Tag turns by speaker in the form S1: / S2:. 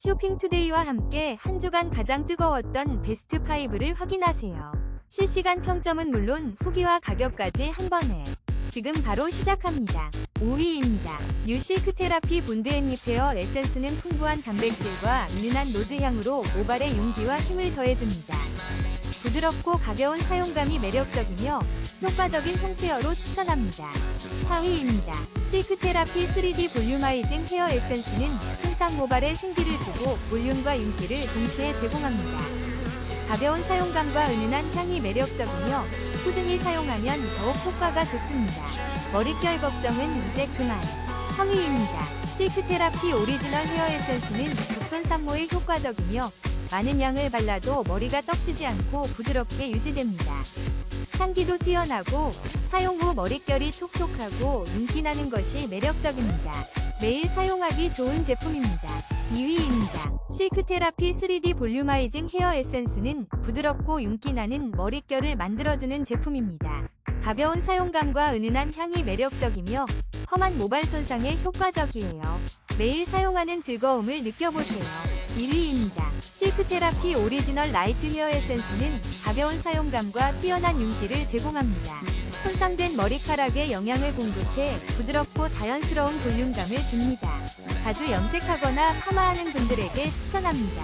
S1: 쇼핑투데이와 함께 한 주간 가장 뜨거웠던 베스트 5를 확인하세요. 실시간 평점은 물론 후기와 가격까지 한 번에. 지금 바로 시작합니다. 5위입니다. 뉴실크 테라피 본드 앤립 헤어 에센스는 풍부한 단백질과 은은한 노즈 향으로 모발의 윤기와 힘을 더해줍니다. 부드럽고 가벼운 사용감이 매력적이며 효과적인 홈케어로 추천합니다. 4위입니다. 실크 테라피 3D 볼륨아이징 헤어 에센스는 손상 모발에 생기를 주고 볼륨과 윤기를 동시에 제공합니다. 가벼운 사용감과 은은한 향이 매력적이며 꾸준히 사용하면 더욱 효과가 좋습니다. 머릿결 걱정은 이제 그만. 3위입니다. 실크 테라피 오리지널 헤어 에센스는 국선 산모에 효과적이며 많은 양을 발라도 머리가 떡지지 않고 부드럽게 유지됩니다. 향기도 뛰어나고 사용 후 머릿결이 촉촉하고 윤기 나는 것이 매력적입니다. 매일 사용하기 좋은 제품입니다. 2위입니다. 실크 테라피 3D 볼륨아이징 헤어 에센스는 부드럽고 윤기 나는 머릿결을 만들어주는 제품입니다. 가벼운 사용감과 은은한 향이 매력적이며 험한 모발 손상에 효과적이에요. 매일 사용하는 즐거움을 느껴보세요. 1위입니다. 실크 테라피 오리지널 라이트 헤어 에센스는 가벼운 사용감과 뛰어난 윤기를 제공합니다. 손상된 머리카락에 영양을 공급해 부드럽고 자연스러운 볼륨감을 줍니다. 자주 염색하거나 파마하는 분들에게 추천합니다.